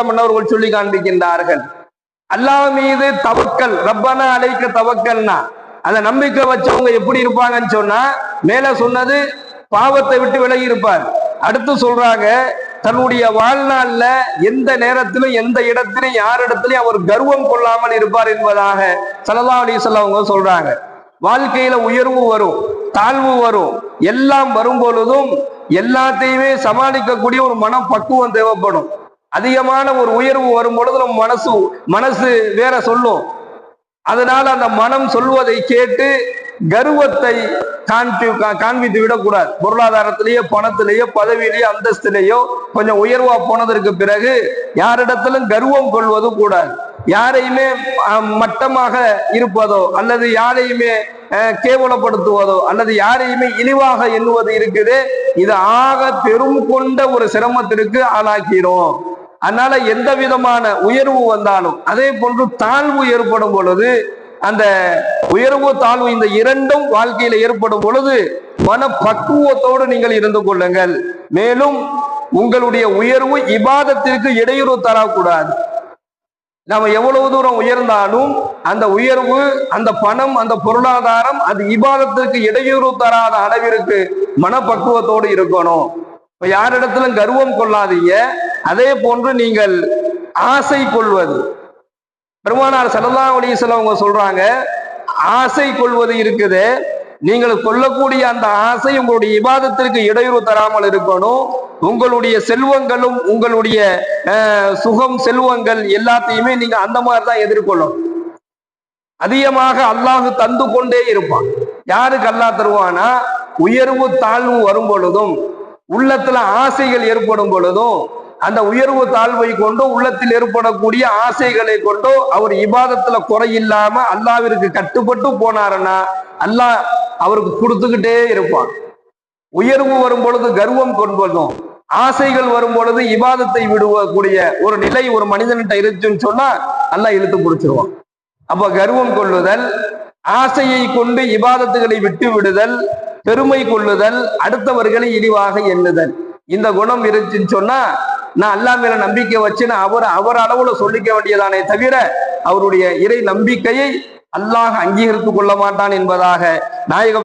மன்னவர்கள் சொல்லி காண்பிக்கின்றார்கள். அல்லாஹ் மீது தவக்கல் ரப்பனா அழைக்க தவக்கல்னா அந்த நம்பிக்கை வச்சவங்க எப்படி இருப்பாங்கன்னு சொன்னா மேல சொன்னது பாவத்தை விட்டு விலகி இருப்பார். அடுத்து சொல்றாங்க தன்னுடைய வாழ்நாள்ல எந்த நேரத்திலும் எந்த இடத்திலும் யாரிடத்திலும் அவர் கர்வம் கொள்ளாமல் இருப்பார் என்பதாக சலதா அலிசல்ல அவங்க சொல்றாங்க. வாழ்க்கையில உயர்வு வரும் தாழ்வு வரும் எல்லாம் வரும் பொழுதும் எல்லாத்தையுமே சமாளிக்கக்கூடிய ஒரு மனப்பக்குவம் தேவைப்படும். அதிகமான ஒரு உயர்வு வரும் பொழுது நம்ம மனசு மனசு வேற சொல்லும். அதனால அந்த மனம் சொல்வதை கேட்டு கர்வத்தை காண்பி கா- காண்பித்து விடக்கூடாது. பொருளாதாரத்திலேயோ பணத்திலேயோ பதவியிலேயோ அந்தஸ்திலேயோ கொஞ்சம் உயர்வா போனதற்கு பிறகு யாரிடத்திலும் கர்வம் கொள்வது கூடாது. யாரையுமே மட்டமாக இருப்பதோ அல்லது யாரையுமே கேவலப்படுத்துவதோ அல்லது யாரையுமே இழிவாக எண்ணுவது இருக்குது. இது ஆக பெரும் கொண்ட ஒரு சிரமத்திற்கு ஆளாக்கிறோம் அதனால எந்த விதமான உயர்வு வந்தாலும் அதே போன்று தாழ்வு ஏற்படும் பொழுது அந்த உயர்வு தாழ்வு இந்த இரண்டும் வாழ்க்கையில ஏற்படும் பொழுது மன பக்குவத்தோடு நீங்கள் இருந்து கொள்ளுங்கள். மேலும் உங்களுடைய உயர்வு இபாதத்திற்கு இடையூறு தரக்கூடாது. நாம் எவ்வளவு தூரம் உயர்ந்தாலும் அந்த உயர்வு அந்த பணம் அந்த பொருளாதாரம் அது இபாதத்திற்கு இடையூறு தராத அளவிற்கு மனப்பக்குவத்தோடு இருக்கணும். இப்ப யாரிடத்திலும் கர்வம் கொள்ளாதீங்க. அதே போன்று நீங்கள் ஆசை கொள்வது. பெருமானார் ஸல்லல்லாஹு அலைஹி அவங்க சொல்றாங்க ஆசை கொள்வது இருக்குது. நீங்கள் கொள்ளக்கூடிய அந்த ஆசை உங்களுடைய விவாதத்திற்கு இடையூறு தராமல் இருக்கணும். உங்களுடைய செல்வங்களும் உங்களுடைய சுகம் செல்வங்கள் எல்லாத்தையுமே நீங்க அந்த மாதிரி தான் எதிர்கொள்ளும் அதிகமாக அல்லாஹு தந்து கொண்டே இருப்பான். யாருக்கு அல்லாஹ் தருவானா? உயர்வு தாழ்வு வரும் பொழுதும் உள்ளத்துல ஆசைகள் ஏற்படும் பொழுதும் அந்த உயர்வு தாழ்வை கொண்டு உள்ளத்தில் ஏற்படக்கூடிய ஆசைகளை கொண்டு அவர் இபாதத்துல குறையில்லாம அல்லாவிற்கு கட்டுப்பட்டு போனாருன்னா அல்லாஹ் அவருக்கு கொடுத்துக்கிட்டே இருப்பான். உயர்வு வரும் பொழுது கர்வம் கொள்வதும் ஆசைகள் வரும் பொழுது இபாதத்தை விடுவக்கூடிய ஒரு நிலை ஒரு மனிதன்கிட்ட இருந்துச்சுன்னு சொன்னா அல்லாஹ் இழுத்து பிடிச்சிருவான். அப்ப கர்வம் கொள்ளுதல் ஆசையை கொண்டு இபாதத்துகளை விட்டு விடுதல் பெருமை கொள்ளுதல் அடுத்தவர்களை இழிவாக எண்ணுதல். இந்த குணம் இருந்துச்சுன்னு சொன்னா நான் அல்லா மேல நம்பிக்கை வச்சு நான் அவர் அவர் அளவுல சொல்லிக்க வேண்டியதானே தவிர அவருடைய இறை நம்பிக்கையை அல்லாஹ் அங்கீகரித்துக் கொள்ள மாட்டான் என்பதாக நாயகம்